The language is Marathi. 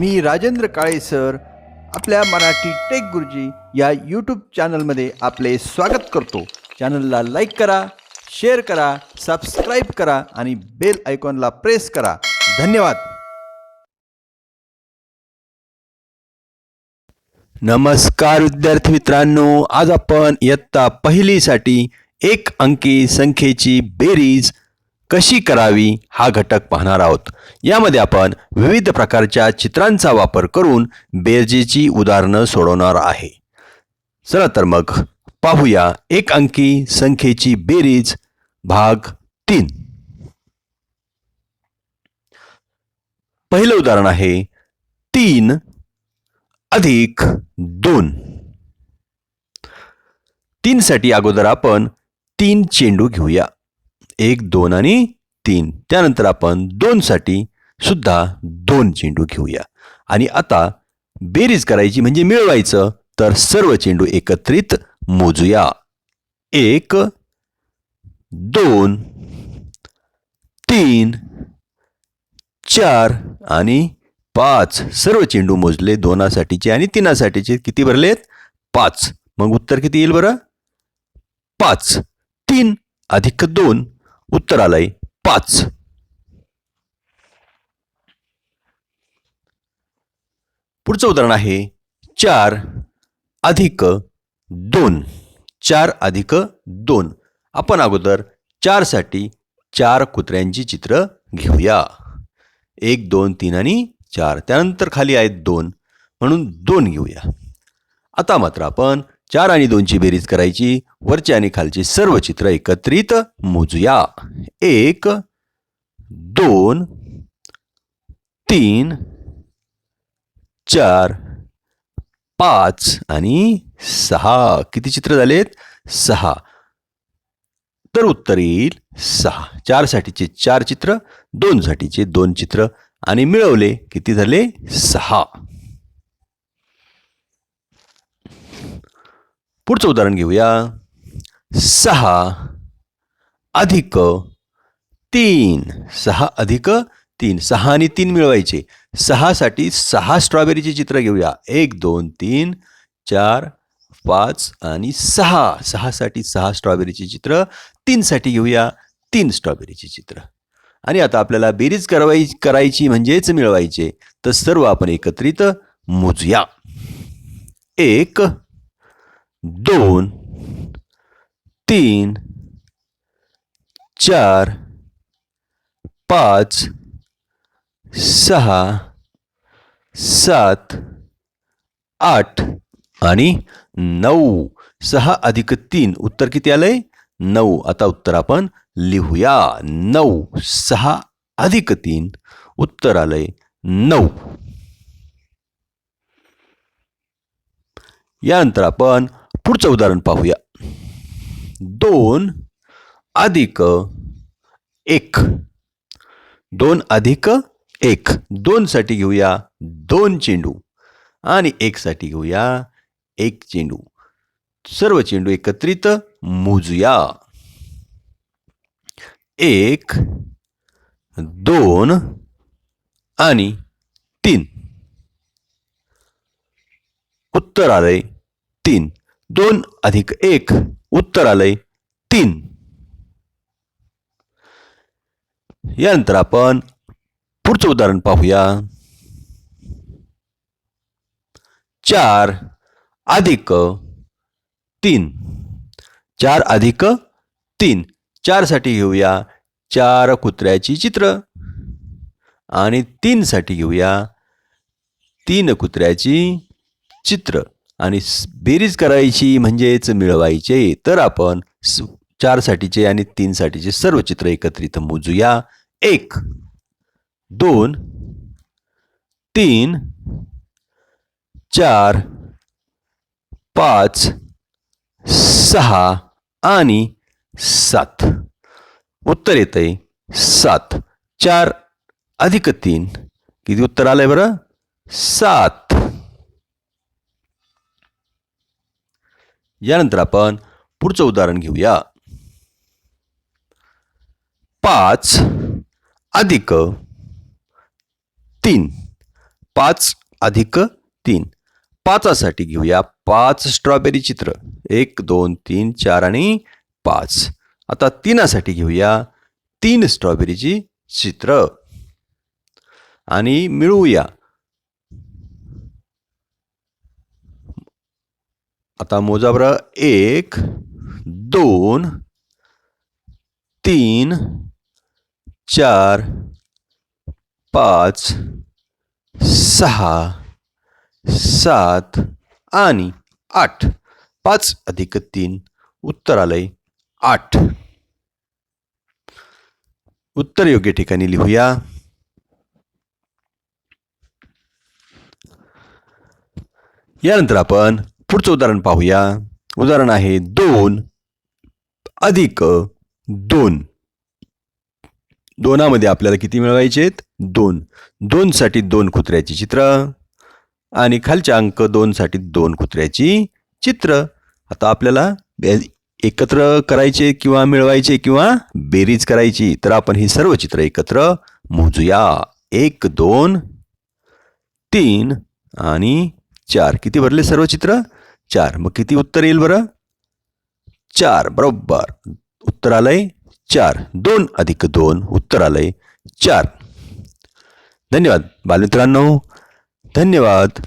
मी राजेंद्र काळे सर. आपल्या मराठी टेक गुरुजी या यूट्यूब चॅनलमध्ये आपले स्वागत करतो. चॅनलला लाईक करा शेअर करा सबस्क्राईब करा आणि बेल आयकॉनला प्रेस करा. धन्यवाद. नमस्कार विद्यार्थी मित्रांनो आज आपण इयत्ता पहिलीसाठी एक अंकी संख्येची बेरीज कशी करावी हा घटक पाहणार आहोत. यामध्ये आपण विविध प्रकारच्या चित्रांचा वापर करून बेरजेची उदाहरणं सोडवणार आहे. चला तर मग पाहूया एक अंकी संख्येची बेरीज भाग तीन. पहिलं उदाहरण आहे तीन अधिक दोन. तीनसाठी अगोदर आपण तीन चेंडू घेऊया. एक दोन आणि तीन. त्यानंतर आपण दोनसाठी सुद्धा दोन चेंडू घेऊया. आणि आता बेरीज करायची म्हणजे मिळवायचं तर सर्व चेंडू एकत्रित मोजूया. एक दोन तीन चार आणि पाच. सर्व चेंडू मोजले दोनासाठीचे आणि तिनासाठीचे. किती भरलेत? पाच. मग उत्तर किती येईल बरं? पाच. तीन अधिक दोन उत्तर आलंय पाच. पुढचं उदाहरण आहे चार अधिक दोन. चार अधिक दोन. आपण अगोदर चारसाठी चार कुत्र्यांची चित्र घेऊया. एक दोन तीन आणि चार. त्यानंतर खाली आहेत दोन. म्हणून दोन घेऊया. आता मात्र आपण चार आणि दोनची बेरीज करायची. वरचे आणि खालचे सर्व चित्र एकत्रित मोजूया. एक दोन तीन चार पाच आणि सहा. किती चित्र झालेत? सहा. तर उत्तर येईल सहा. चारसाठीचे चार चित्र दोनसाठीचे दोन चित्र आणि मिळवले किती झाले? सहा. पुढचं उदाहरण घेऊया. सहा अधिक तीन. सहा अधिक तीन. सहा आणि तीन मिळवायचे. सहासाठी सहा स्ट्रॉबेरीचे चित्र घेऊया. एक दोन तीन चार पाच आणि सहा. सहासाठी सहा स्ट्रॉबेरीचे चित्र. तीनसाठी घेऊया तीन स्ट्रॉबेरीचे चित्र. आणि आता आपल्याला बेरीज करवाई करायची म्हणजेच मिळवायचे. तर सर्व आपण एकत्रित मोजूया. एक दोन तीन चार पाच सहा सात आठ आणि नऊ. सहा अधिक तीन उत्तर किती आलंय? नऊ. आता उत्तर आपण लिहूया. नऊ. सहा अधिक तीन उत्तर आलंय नऊ. यानंतर आपण पुढचं उदाहरण पाहूया. दोन अधिक एक. दोन अधिक एक. दोनसाठी घेऊया दोन चेंडू आणि एकसाठी घेऊया एक चेंडू. सर्व चेंडू एकत्रित मोजूया. एक दोन आणि तीन. उत्तर आलंय तीन. दोन अधिक एक उत्तर आलंय तीन. यानंतर आपण पुढचं उदाहरण पाहूया. चार अधिक तीन. चार अधिक तीन. चारसाठी घेऊया चार कुत्र्याची चित्र. आणि तीनसाठी घेऊया तीन कुत्र्याची चित्र. आणि बेरीज करायची म्हणजेच मिळवायचे तर आपण चारसाठीचे आणि तीनसाठीचे सर्व चित्र एकत्रित मोजूया. एक दोन तीन चार पाच सहा आणि सात. उत्तर येतंय सात. चार अधिक तीन. किती उत्तर आलंय बरं? सात. यानंतर आपण पुढचं उदाहरण घेऊया. पाच अधिक तीन. पाच अधिक तीन. पाचासाठी घेऊया पाच स्ट्रॉबेरी चित्र. एक दोन तीन चार आणि पाच. आता तीनासाठी घेऊया तीन स्ट्रॉबेरीची चित्र. आणि मिळवूया. आता मोजा बरं एक दोन तीन चार पाच सहा सात आणि आठ. पाच अधिक तीन उत्तर आलंय आठ. उत्तर योग्य ठिकाणी लिहूया. यानंतर आपण पुढचं उदाहरण पाहूया. उदाहरण आहे दोन अधिक दोन. दोनामध्ये आपल्याला किती मिळवायचे आहेत दोन. दोनसाठी दोन कुत्र्याची चित्र आणि खालच्या अंक दोनसाठी दोन कुत्र्याची चित्र. आता आपल्याला एकत्र करायचे किंवा मिळवायचे किंवा बेरीज करायची तर आपण ही सर्व चित्र एकत्र मोजूया. एक दोन तीन आणि चार. किती भरले सर्व चित्र? चार. मग किती उत्तर येईल बरं? चार. बरोबर. उत्तर आलंय चार. दोन अधिक दोन. उत्तर आलंय चार. धन्यवाद. बालमित्रांनो धन्यवाद.